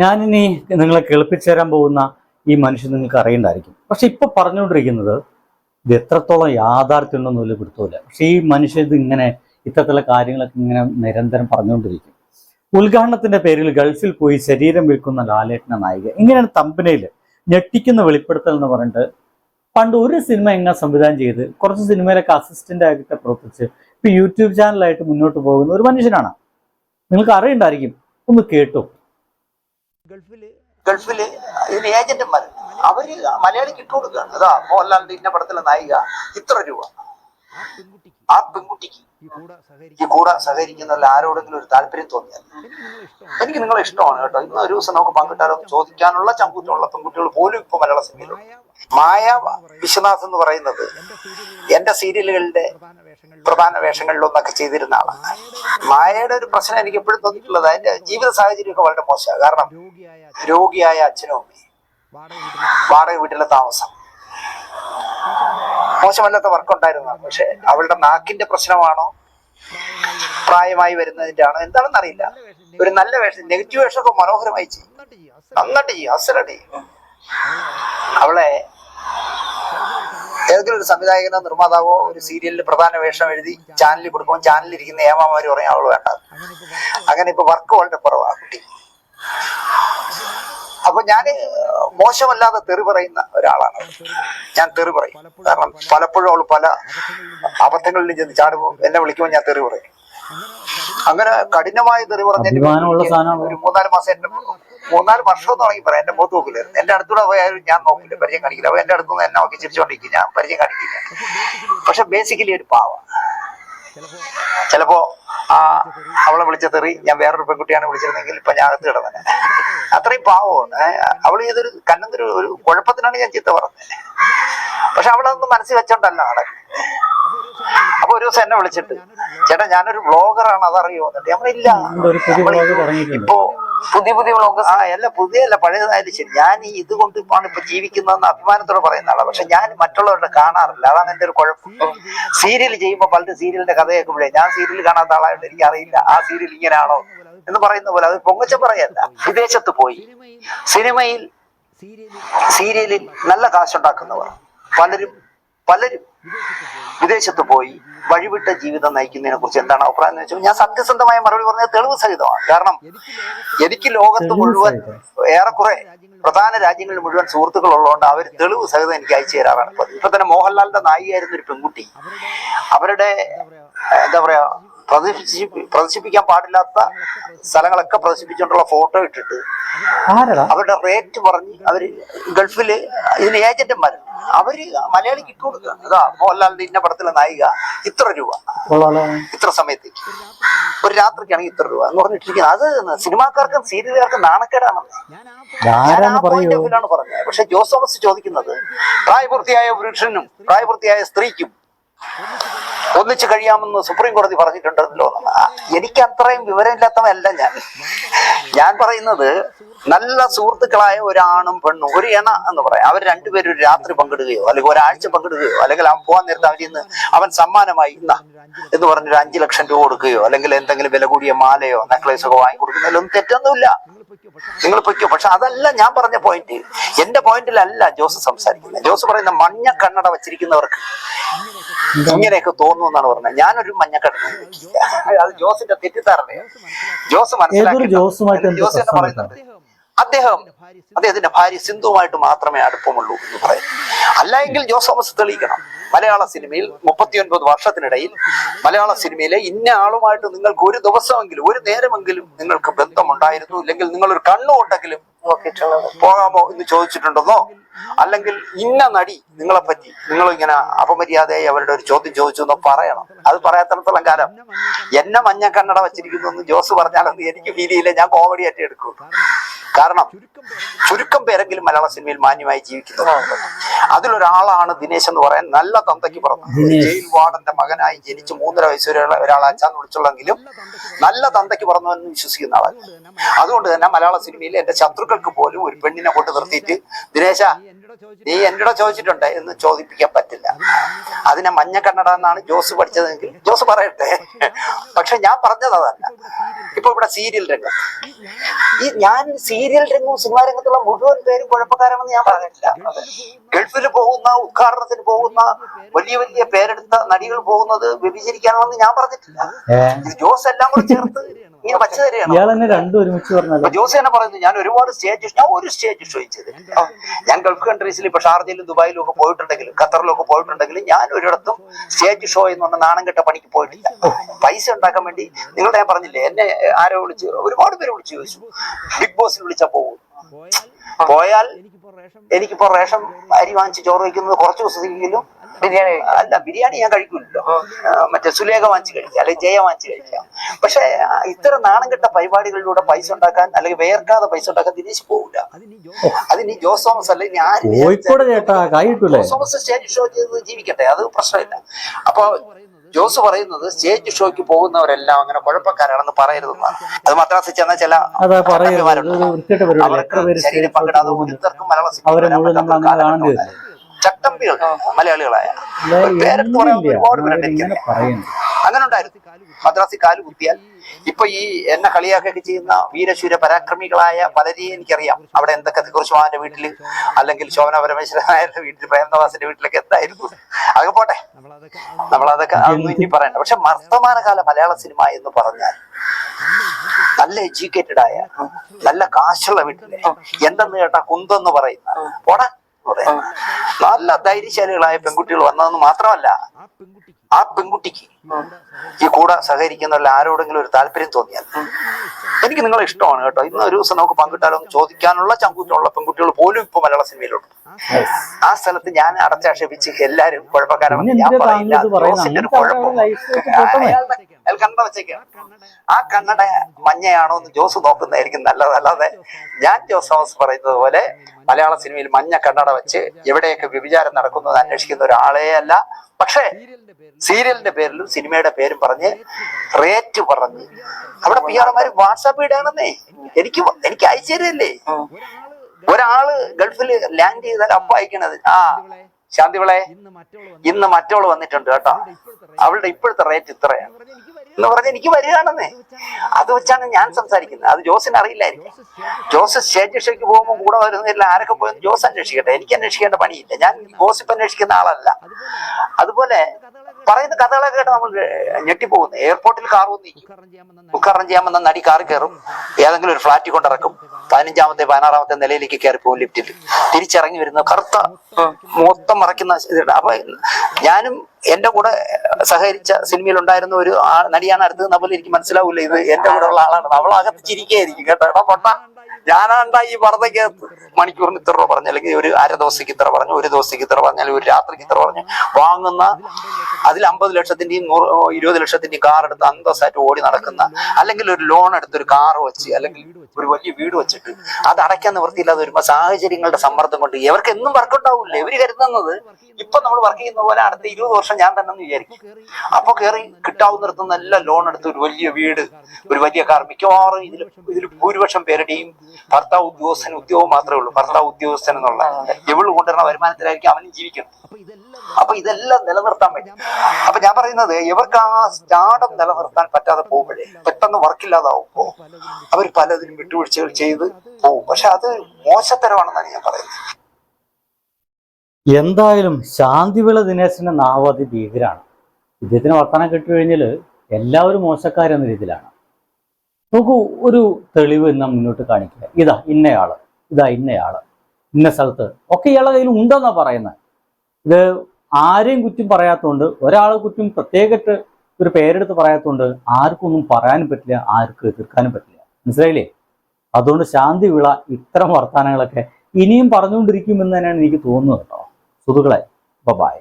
ഞാനിനി നിങ്ങളെ കേൾപ്പിച്ചു തരാൻ പോകുന്ന ഈ മനുഷ്യൻ നിങ്ങൾക്ക് അറിയണ്ടായിരിക്കും. പക്ഷെ ഇപ്പൊ പറഞ്ഞുകൊണ്ടിരിക്കുന്നത് ഇത് എത്രത്തോളം യാഥാർത്ഥ്യം ഉണ്ടെന്ന് വലിയ പിടുത്തമില്ല. പക്ഷെ ഈ മനുഷ്യൻ ഇത് ഇങ്ങനെ ഇത്തരത്തിലുള്ള കാര്യങ്ങളൊക്കെ ഇങ്ങനെ നിരന്തരം പറഞ്ഞുകൊണ്ടിരിക്കും. ഉദ്ഘാടനത്തിന്റെ പേരിൽ ഗൾഫിൽ പോയി ശരീരം വിൽക്കുന്ന ലാലേട്ടന നായിക ഇങ്ങനെയാണ് തമ്പനയിൽ ഞെട്ടിക്കുന്ന വെളിപ്പെടുത്തൽ എന്ന് പറഞ്ഞിട്ട് പണ്ട് ഒരു സിനിമ എങ്ങനെ സംവിധാനം ചെയ്ത് കുറച്ച് സിനിമയിലൊക്കെ അസിസ്റ്റന്റ് ആയിട്ട് പ്രവർത്തിച്ച് ഇപ്പൊ യൂട്യൂബ് ചാനലായിട്ട് മുന്നോട്ട് പോകുന്ന ഒരു മനുഷ്യനാണ്. നിങ്ങൾക്ക് അറിയണ്ടായിരിക്കും ഒന്ന് കേട്ടു. ഗൾഫിൽ ഇതിന് ഏജന്റുമാർ അവർ മലയാളിക്ക് ഇട്ട് കൊടുക്കുകയാണ് അതാ മോഹൻലാലിന്റെ ഇന്ന പടത്തിലെ നായിക. ഇത്ര രൂപ. ആ പെൺകുട്ടിക്ക് ഈ കൂടെ സഹകരിക്കുന്ന സഹകരിക്കുന്നതിൽ ആരോടെങ്കിലും ഒരു താല്പര്യം തോന്നിയാൽ എനിക്ക് നിങ്ങളെ ഇഷ്ടമാണ്. കേട്ടോ. ഇന്ന് ഒരു ദിവസം നമുക്ക് പങ്കിട്ടാലോ ചോദിക്കാനുള്ള ചങ്കൂറ്റമുള്ള പെൺകുട്ടികൾ പോലും ഇപ്പൊ മലയാള സിനിമയിലുണ്ട് മായ വിശ്വനാഥ് എന്ന് പറയുന്നത് എന്റെ സീരിയലുകളുടെ പ്രധാന വേഷങ്ങളിലൊന്നൊക്കെ ചെയ്തിരുന്ന ആളാണ്. മായയുടെ ഒരു പ്രശ്നം എനിക്ക് എപ്പോഴും തോന്നിയിട്ടുള്ളത് അതിന്റെ ജീവിത സാഹചര്യമൊക്കെ വളരെ മോശമാണ്. കാരണം രോഗിയായ രോഗിയായ അച്ഛനും അമ്മയും വാടക വീട്ടിലെ താമസം. മോശമല്ലാത്ത വർക്ക് ഉണ്ടായിരുന്നതാണ് പക്ഷെ അവളുടെ നാക്കിന്റെ പ്രശ്നമാണോ? പ്രായമായി വരുന്നതിന്റെ ആണോ എന്താണെന്ന് അറിയില്ല. ഒരു നല്ല വേഷം നെഗറ്റീവ് വേഷമൊക്കെ മനോഹരമായി ചെയ്യും. നന്നായിട്ട് ചെയ്യും. അവളെ ഏതെങ്കിലും ഒരു സംവിധായകനോ നിർമ്മാതാവോ ഒരു സീരിയലിൽ പ്രധാന വേഷം എഴുതി ചാനലിൽ കൊടുക്കുമ്പോൾ ചാനലിൽ ഇരിക്കുന്ന ഏമാമാര് പറയും അവൾ വേണ്ട അങ്ങനെ ഇപ്പൊ വർക്ക് വളരെ കുറവാണ് കുട്ടി. അപ്പൊ ഞാൻ മോശമല്ലാതെ തെറി പറയുന്ന ഒരാളാണ്. ഞാൻ തെറി പറയും. കാരണം പലപ്പോഴും അവൾ പല അബദ്ധങ്ങളിലും ചെന്ന് ചാടുമ്പോൾ എന്നെ വിളിക്കുമ്പോൾ ഞാൻ തെറി പറയും. അങ്ങനെ കഠിനമായ തെറി പറഞ്ഞ. ഒരു മൂന്നാൽ മാസം എന്റെ മൂന്നാൽ വർഷം തുടങ്ങി പറയാം. എന്റെ മുഖത്ത് നോക്കില്ലായിരുന്നു എന്റെ അടുത്തൂടെ പോയാലും ഞാൻ നോക്കില്ല പരിചയം കാണിക്കില്ല. അപ്പൊ എന്റെ അടുത്തുനിന്ന് എന്നെ നോക്കി ചിരിച്ചോണ്ടിരിക്കും ഞാൻ. പരിചയം കാണിക്കില്ല. പക്ഷെ ബേസിക്കലി ഒരു പാവം. ചിലപ്പോ ആ അവളെ വിളിച്ച തെറി ഞാൻ വേറൊരു പെൺകുട്ടിയാണ് വിളിച്ചിരുന്നെങ്കിൽ ഇപ്പൊ ഞാൻ അകത്ത് കിടന്നെ അത്രയും പാവമാണ്. അവൾ ഇതൊരു കണ്ണന്തൊരു ഒരു കുഴപ്പത്തിനാണ് ഞാൻ ചീത്ത പറഞ്ഞത്. പക്ഷെ അവളൊന്നും മനസ്സിൽ വെച്ചോണ്ടല്ല ആടെ അപ്പൊ ഒരു ദിവസം എന്നെ വിളിച്ചിട്ട് ചേട്ടാ ഞാനൊരു വ്ളോഗറാണ് അതറിയോ? എന്നിട്ട് നമ്മളില്ല. ഇപ്പോ പുതിയ പുതിയ വ്ളോഗ് ആ അല്ല പുതിയല്ല പഴയതായാലും ശരി. ഞാൻ ഈ ഇത് കൊണ്ട് ഇപ്പാണ് ഇപ്പൊ ജീവിക്കുന്നതെന്ന് അഭിമാനത്തോടെ പറയുന്ന ആളാണ് പക്ഷെ ഞാൻ മറ്റുള്ളവരുടെ കാണാറില്ല. അതാണ് എന്റെ ഒരു കുഴപ്പം. സീരിയൽ ചെയ്യുമ്പോൾ പലരും സീരിയലിന്റെ കഥ കേൾക്കുമ്പോഴേ ഞാൻ സീരിയൽ കാണാത്ത ആളായിട്ട് എനിക്ക് അറിയില്ല ആ സീരിയൽ ഇങ്ങനെയാണോ എന്ന് പറയുന്ന പോലെ അത് പൊങ്ങച്ചം പറയല്ല. വിദേശത്ത് പോയി. സിനിമയിൽ സീരിയലിൽ നല്ല കാശുണ്ടാക്കുന്നവർ. പലരും പലരും വിദേശത്ത് പോയി. വഴിവിട്ട ജീവിതം നയിക്കുന്നതിനെ കുറിച്ച് എന്താണ് അഭിപ്രായം എന്ന് വെച്ചാൽ ഞാൻ സത്യസന്ധമായ മറുപടി പറഞ്ഞത് തെളിവ് സഹിതമാണ് കാരണം എനിക്ക് ലോകത്ത് മുഴുവൻ ഏറെക്കുറെ പ്രധാന രാജ്യങ്ങളിൽ മുഴുവൻ സുഹൃത്തുക്കൾ ഉള്ളതുകൊണ്ട് അവർ തെളിവ് സഹിതം എനിക്ക് അയച്ചു തരാറാണ്. ഇപ്പൊ തന്നെ മോഹൻലാലിന്റെ നായികയായിരുന്ന ഒരു പെൺകുട്ടി അവരുടെ എന്താ പറയാ പ്രദർശിപ്പിക്കാൻ പാടില്ലാത്ത സ്ഥലങ്ങളൊക്കെ പ്രദർശിപ്പിച്ചുകൊണ്ടുള്ള ഫോട്ടോ ഇട്ടിട്ട് അവരുടെ റേറ്റ് പറഞ്ഞ് അവർ ഗൾഫിൽ ഇതിന് ഏജന്റുമാർ അവർ മലയാളിക്ക് ഇട്ട് കൊടുക്കുക. അതാ മോഹൻലാലിന്റെ ഇന്ന പടത്തിലെ നായിക ഇത്ര രൂപ. ഇത്ര സമയത്തേക്ക് ഒരു രാത്രിക്കാണെങ്കിൽ ഇത്ര രൂപ എന്ന് പറഞ്ഞിട്ടിരിക്കുന്നത് അത് സിനിമാക്കാർക്കും സീരിയലുകാർക്കും നാണക്കേടാണെന്ന്. പറഞ്ഞത്. പക്ഷെ ജോസ് തോമസ് ചോദിക്കുന്നത് പ്രായപൂർത്തിയായ പുരുഷനും പ്രായപൂർത്തിയായ സ്ത്രീക്കും ഒന്നിച്ചു കഴിയാമെന്ന് സുപ്രീം കോടതി പറഞ്ഞിട്ടുണ്ടല്ലോ. എനിക്ക് അത്രയും വിവരമില്ലാത്തവല്ല ഞാൻ. ഞാൻ പറയുന്നത് നല്ല സുഹൃത്തുക്കളായ ഒരാണും പെണ്ണും ഒരു എണ എന്ന് പറയാം. അവർ രണ്ടുപേരും ഒരു രാത്രി പങ്കിടുകയോ അല്ലെങ്കിൽ ഒരാഴ്ച പങ്കിടുകയോ അല്ലെങ്കിൽ അവൻ പോകാൻ നേരത്തെ അവരിൽ നിന്ന് അവൻ സമ്മാനമായി ഇന്ന എന്ന് പറഞ്ഞൊരു അഞ്ചു ലക്ഷം രൂപ കൊടുക്കുകയോ അല്ലെങ്കിൽ എന്തെങ്കിലും വില കൂടിയ മാലയോ നെക്ലേസൊക്കെ വാങ്ങി കൊടുക്കുന്നതിലൊന്നും തെറ്റൊന്നുമില്ല. നിങ്ങൾ പൊയ്ക്കോ. പക്ഷെ അതല്ല ഞാൻ പറഞ്ഞ പോയിന്റ് എന്റെ പോയിന്റിലല്ല ജോസ് സംസാരിക്കുന്നത്. ജോസ് പറയുന്ന മഞ്ഞ കണ്ണട വച്ചിരിക്കുന്നവർക്ക് ഇങ്ങനെയൊക്കെ തോന്നുന്നു എന്നാണ് പറഞ്ഞത്. ഞാനൊരു മഞ്ഞ കണ്ണട അത് ജോസിന്റെ തെറ്റിദ്ധാരണയാണ് ജോസ് മനസ്സിലാക്കി ജോസ് എന്ന് പറയുന്നുണ്ട്. അദ്ദേഹം അദ്ദേഹത്തിന്റെ ഭാര്യ സിന്ധുവുമായിട്ട് മാത്രമേ അടുപ്പമുള്ളൂ എന്ന് പറയും അല്ല എങ്കിൽ ജോസ് തോമസ് തെളിയിക്കണം. മലയാള സിനിമയിൽ മുപ്പത്തിയൊൻപത് വർഷത്തിനിടയിൽ മലയാള സിനിമയിലെ ഇന്ന ആളുമായിട്ട് നിങ്ങൾക്ക് ഒരു ദിവസമെങ്കിലും ഒരു നേരമെങ്കിലും നിങ്ങൾക്ക് ബന്ധമുണ്ടായിരുന്നു? ഇല്ലെങ്കിൽ നിങ്ങൾ ഒരു കണ്ണുകൊണ്ടെങ്കിലും പോകാമോ എന്ന് ചോദിച്ചിട്ടുണ്ടെന്നോ? അല്ലെങ്കിൽ ഇന്ന നടി നിങ്ങളെ പറ്റി നിങ്ങൾ ഇങ്ങനെ അപമര്യാദയായി അവരുടെ ഒരു ചോദ്യം ചോദിച്ചു എന്ന് പറയണം. അത് പറയാത്തടത്തോളം കാലം. എന്നെ മഞ്ഞ കണ്ണട വച്ചിരിക്കുന്നു എന്ന് ജോസ് പറഞ്ഞാലൊന്നും എനിക്ക് ഫീൽ ചെയ്യില്ല ഞാൻ കോമഡി ആയിട്ട് എടുക്കും. കാരണം ചുരുക്കം പേരെങ്കിലും മലയാള സിനിമയിൽ മാന്യമായി ജീവിക്കുന്നത് അതിലൊരാളാണ് ദിനേശ് എന്ന് പറയാൻ നല്ല തന്തയ്ക്ക് പറഞ്ഞു ജയിൽ വാർഡന്റെ മകനായി ജനിച്ച് മൂന്നര വയസ്സ് വരെയുള്ള ഒരാളെ അച്ഛാന്ന് വിളിച്ചുള്ളെങ്കിലും നല്ല തന്തയ്ക്ക് പറഞ്ഞു എന്ന് വിശ്വസിക്കുന്ന ആളാണ്. അതുകൊണ്ട് തന്നെ മലയാള സിനിമയിൽ എന്റെ ശത്രുക്കൾക്ക് പോലും ഒരു പെണ്ണിനെ കൊണ്ട് നിർത്തിയിട്ട് ദിനേശ നീ എന്നോട് ചോദിച്ചിട്ടുണ്ട് എന്ന് ചോദിപ്പിക്കാൻ പറ്റില്ല. അതിനെ മഞ്ഞ കണ്ണട എന്നാണ് ജോസ് പഠിച്ചതെങ്കിൽ ജോസ് പറയട്ടെ. പക്ഷെ ഞാൻ പറഞ്ഞത് അതല്ല. ഇപ്പൊ ഇവിടെ സീരിയൽ രംഗം. ഈ ഞാൻ സീരിയൽ രംഗവും സിനിമാ രംഗത്തുള്ള മുഴുവൻ പേരും കുഴപ്പക്കാരാണെന്ന് ഞാൻ പറഞ്ഞിട്ടില്ല. ഗൾഫിൽ പോകുന്ന ഉദ്ഘാടനത്തിന് പോകുന്ന വലിയ വലിയ പേരെടുത്ത നടികൾ പോകുന്നത് വ്യഭിചരിക്കാനാണെന്ന് ഞാൻ പറഞ്ഞിട്ടില്ല. ഇത് ജോസ് എല്ലാം കൂടെ ചേർത്ത് ഇങ്ങനെ വച്ചു തരികയാണ്. ജോസ് തന്നെ പറയുന്നു ഞാൻ ഒരുപാട് സ്റ്റേജ് ഞാൻ ഒരു സ്റ്റേജ് ഷോ ചെയ്ത് ഞാൻ ഗൾഫ് കൺട്രീസിൽ ഇപ്പൊ ഷാർജയിലും ദുബായിലും ഒക്കെ പോയിട്ടുണ്ടെങ്കിലും ഖത്തറിലും ഒക്കെ പോയിട്ടുണ്ടെങ്കിലും ഞാൻ ഒരിടത്തും സ്റ്റേജ് ഷോ എന്ന് പറഞ്ഞ നാണം കെട്ട പണിക്ക് പോയിട്ടില്ല. പൈസ ഉണ്ടാക്കാൻ വേണ്ടി നിങ്ങളുടെ ഞാൻ പറഞ്ഞില്ലേ എന്നെ ആരോ വിളിച്ച് ഒരുപാട് പേര് വിളിച്ചു ചോദിച്ചു. ബിഗ് ബോസിൽ വിളിച്ചാൽ പോകും പോയാൽ എനിക്കിപ്പോ റേഷൻ അരി വാങ്ങിച്ച് ചോറ് വയ്ക്കുന്നത് കുറച്ച് ദിവസത്തേക്കെങ്കിലും ബിരിയാണി അല്ല ബിരിയാണി ഞാൻ കഴിക്കില്ലല്ലോ മറ്റേ സുലേഖ വാങ്ങിച്ച് കഴിക്കാം അല്ലെങ്കിൽ ജയ വാങ്ങിച്ച് കഴിക്കാം. പക്ഷെ ഇത്തരം നാണം കെട്ട പരിപാടികളിലൂടെ പൈസ ഉണ്ടാക്കാൻ അല്ലെങ്കിൽ വേർക്കാതെ പൈസ ഉണ്ടാക്കാൻ ദിനേശ് പോകില്ല അതിന് ഈ ജോസ് തോമസ് അല്ലെ? ഞാൻ ജോസ് തോമസ് സ്റ്റേജ് ഷോ ചെയ്ത് ജീവിക്കട്ടെ? അത് പ്രശ്നമില്ല. അപ്പൊ ജോസ് പറയുന്നത് സ്റ്റേജ് ഷോയ്ക്ക് പോകുന്നവരെല്ലാം അങ്ങനെ കുഴപ്പക്കാരാണെന്ന് പറയരുതെന്നാണ് അത് മദ്രാസിൽ ചെന്ന ചില അവർക്ക് ശരീരം പങ്കിടാതെ ഒരുത്തർക്കും മലയാള സിനിമ ചട്ടമ്പികൾ മലയാളികളായ. പേരെടുത്ത് പറയാൻ ഒരുപാട് പേരുണ്ട് അങ്ങനെ ഉണ്ടായിരുന്നു മദ്രാസിൽ കാൽ കുത്തിയാൽ. ഇപ്പൊ ഈ എന്നെ കളിയാക്കൊക്കെ ചെയ്യുന്ന വീരശൂര പരാക്രമികളായ പലരെയും എനിക്കറിയാം. അവിടെ എന്തൊക്കെ കുറിച്ചുമാന്റെ വീട്ടിൽ അല്ലെങ്കിൽ ശോഭന പരമേശ്വരനായരുടെ വീട്ടിൽ പ്രേമദാസിന്റെ വീട്ടിലൊക്കെ എന്തായിരുന്നു? അതൊക്കെ പോട്ടെ. നമ്മളതൊക്കെ അതൊന്നും ഇനി പറയണ്ട. പക്ഷെ വർത്തമാനകാല മലയാള സിനിമ എന്ന് പറഞ്ഞാൽ നല്ല എഡ്യൂക്കേറ്റഡ് ആയ നല്ല കാശുള്ള വീട്ടിലെ. എന്തെന്ന് കേട്ടാ കുന്തെന്ന് പറയുന്ന. പോടാ നല്ല ധൈര്യശാലികളായ പെൺകുട്ടികൾ വന്നതെന്ന് മാത്രമല്ല ആ പെൺകുട്ടിക്ക് ഈ കൂടെ സഹകരിക്കുന്നവരിൽ ആരോടെങ്കിലും ഒരു താല്പര്യം തോന്നിയാൽ എനിക്ക് നിങ്ങളെ ഇഷ്ടമാണ് കേട്ടോ. ഇന്ന് ഒരു ദിവസം നമുക്ക് പങ്കിട്ടാലോ എന്ന് ചോദിക്കാനുള്ള ചങ്കൂറ്റമുള്ള പെൺകുട്ടികൾ പോലും ഇപ്പൊ മലയാള സിനിമയിലുണ്ട്. ആ സ്ഥലത്ത് ഞാൻ അടച്ചാക്ഷേപിച്ച് എല്ലാരും കുഴപ്പക്കാരാണെന്ന് ഞാൻ പറയില്ല? ഒരു കുഴപ്പം. അയാൾ കണ്ണട വെച്ചേക്കാണ്. ആ കണ്ണട മഞ്ഞയാണോ എന്ന് ജോസ് നോക്കുന്നതായിരിക്കും നല്ലത്. അല്ലാതെ ഞാൻ ജോസ് തോമസ് പറയുന്നത് പോലെ മലയാള സിനിമയിൽ മഞ്ഞ കണ്ണട വെച്ച് എവിടെയൊക്കെ വ്യഭിചാരം നടക്കുന്നത് അന്വേഷിക്കുന്ന ഒരാളേ അല്ല. പക്ഷേ സീരിയലിന്റെ പേരിലും സിനിമയുടെ പേരും പറഞ്ഞ് റേറ്റ് പറഞ്ഞ് അവിടെ പി ആർമാര് വാട്സാപ്പ് ഇടാണെന്നേ. എനിക്ക് എനിക്ക് അയച്ചേരല്ലേ ഒരാൾ ഗൾഫിൽ ലാൻഡ് ചെയ്താൽ അപ്പ അയക്കണത്. ആ ശാന്തിവിളെ ഇന്ന് മറ്റോൾ വന്നിട്ടുണ്ട് കേട്ടോ. അവളുടെ ഇപ്പോഴത്തെ റേറ്റ് ഇത്രയാണ്. എന്ന് പറഞ്ഞ് എനിക്ക് വരികയാണെന്നേ. അത് വെച്ചാണ് ഞാൻ സംസാരിക്കുന്നത്. അത് ജോസിന് അറിയില്ലായിരിക്കും. ജോസ് സ്റ്റേജ് പോകുമ്പോൾ കൂടെ വരുന്നതിൽ ആരൊക്കെ പോയെന്ന് ജോസ് അന്വേഷിക്കട്ടെ. എനിക്ക് അന്വേഷിക്കേണ്ട പണിയില്ല. ഞാൻ ഗോസിപ്പ് അന്വേഷിക്കുന്ന ആളല്ല. അതുപോലെ പറയുന്ന കഥകളെ കേട്ട് നമ്മൾ ഞെട്ടിപ്പോകുന്നു. എയർപോർട്ടിൽ കാർ നിൽക്കും. ഉദ്ഘാടനം ചെയ്യാൻ വന്ന നടി കാറി കയറും. ഏതെങ്കിലും ഒരു ഫ്ലാറ്റിൽ കൊണ്ടിറക്കും പതിനഞ്ചാമത്തെ പതിനാറാമത്തെ നിലയിലേക്ക് കയറി പോകും ലിഫ്റ്റിൽ. തിരിച്ചിറങ്ങി വരുന്ന കറുത്ത മൊത്തം മറയ്ക്കുന്ന അപ്പൊ ഞാനും എന്റെ കൂടെ സഹകരിച്ച സിനിമയിൽ ഉണ്ടായിരുന്ന ഒരു നടിയാണ് അടുത്തത് നമ്മൾ എനിക്ക് മനസ്സിലാവില്ല. ഇത് എന്റെ കൂടെ ഉള്ള ആളാണ് അവൾ അകത്ത് ചിരിക്കുകയായിരിക്കും കേട്ടോ. എടാ പൊട്ട. ഞാനാണ്ടാ ഈ പറഞ്ഞക്കകത്ത് മണിക്കൂറിന് ഇത്ര രൂപ പറഞ്ഞു അല്ലെങ്കിൽ ഒരു അര ദിവസത്തേക്ക് ഇത്ര പറഞ്ഞു ഒരു ദിവസത്തേക്ക് ഇത്ര പറഞ്ഞു അല്ലെങ്കിൽ ഒരു രാത്രിക്ക് ഇത്ര പറഞ്ഞു വാങ്ങുന്ന അതിൽ അമ്പത് ലക്ഷത്തിന്റെയും നൂറ് ഇരുപത് ലക്ഷത്തിന്റെയും കാർ എടുത്ത് അന്തസ്സായിട്ട് ഓടി നടക്കുന്ന അല്ലെങ്കിൽ ഒരു ലോൺ എടുത്ത് ഒരു കാർ വെച്ച് അല്ലെങ്കിൽ ഒരു വലിയ വീട് വെച്ചിട്ട് അത് അടയ്ക്കാൻ നിവൃത്തിയില്ലാതെ വരുമ്പോ സാഹചര്യങ്ങളുടെ സമ്മർദ്ദം കൊണ്ട് ഇവർക്ക് എന്നും വർക്ക് ഉണ്ടാവില്ല ഇവർ കരുതുന്നത് ഇപ്പൊ നമ്മൾ വർക്ക് ചെയ്യുന്ന പോലെ അടുത്ത ഇരുപത് വർഷം ഞാൻ തന്നെ വിചാരിക്കും. അപ്പൊ കയറി കിട്ടാവുന്നിടത്തുനിന്ന് എല്ലാം ലോൺ എടുത്ത് ഒരു വലിയ വീട് ഒരു വലിയ കാർ മിക്കവാറും ഇതിൽ ഇതിൽ ഭൂരിപക്ഷം പേരുടെയും ഭർത്താവ് ഉദ്യോഗസ്ഥൻ ഉദ്യോഗം മാത്രമേ ഉള്ളൂ. ഭർത്താവ് ഉദ്യോഗസ്ഥൻ എന്നുള്ള ഇവൾ കൊണ്ടുവരുന്ന വരുമാനത്തിലായിരിക്കും അവനും ജീവിക്കണം അപ്പൊ ഇതെല്ലാം നിലനിർത്താൻ പറ്റും. അപ്പൊ ഞാൻ പറയുന്നത് ഇവർക്ക് ആ സ്റ്റാർഡം നിലനിർത്താൻ പറ്റാതെ പോകുമ്പോഴേ പെട്ടെന്ന് വർക്കില്ലാതാവുമ്പോ അവർ പലതിനും വിട്ടുവീഴ്ചകൾ ചെയ്ത് പോകും. പക്ഷെ അത് മോശത്തരമാണെന്നാണ് ഞാൻ പറയുന്നത്. എന്തായാലും ശാന്തിവിള ദിനേശന്റെ നാവ് അതിഭീകരാണ് ഇദ്ദേഹത്തിന് വർത്തമാനം കിട്ടിക്കഴിഞ്ഞാൽ എല്ലാവരും മോശക്കാരെന്ന രീതിയിലാണ്. നോക്കൂ ഒരു തെളിവ് ഇന്ന് മുന്നോട്ട് കാണിക്കുക. ഇതാ ഇന്നയാൾ. ഇതാ ഇന്നയാൾ. ഇന്ന സ്ഥലത്ത്. ഒക്കെ ഇയാളുടെ കയ്യിൽ ഉണ്ടെന്നാ പറയുന്നത്. ഇത് ആരെയും കുറ്റം പറയാത്തതുകൊണ്ട് ഒരാളെ കുറ്റം പ്രത്യേകിട്ട് ഒരു പേരെടുത്ത് പറയാത്തതുകൊണ്ട് ആർക്കൊന്നും പറയാനും പറ്റില്ല ആർക്കും എതിർക്കാനും പറ്റില്ല. മനസ്സിലായില്ലേ? അതുകൊണ്ട് ശാന്തി വിള ഇത്തരം വർത്തമാനങ്ങളൊക്കെ ഇനിയും പറഞ്ഞുകൊണ്ടിരിക്കുമെന്ന് തന്നെയാണ് എനിക്ക് തോന്നുന്നത് കേട്ടോ. സുഹൃത്തുക്കളെ ബൈ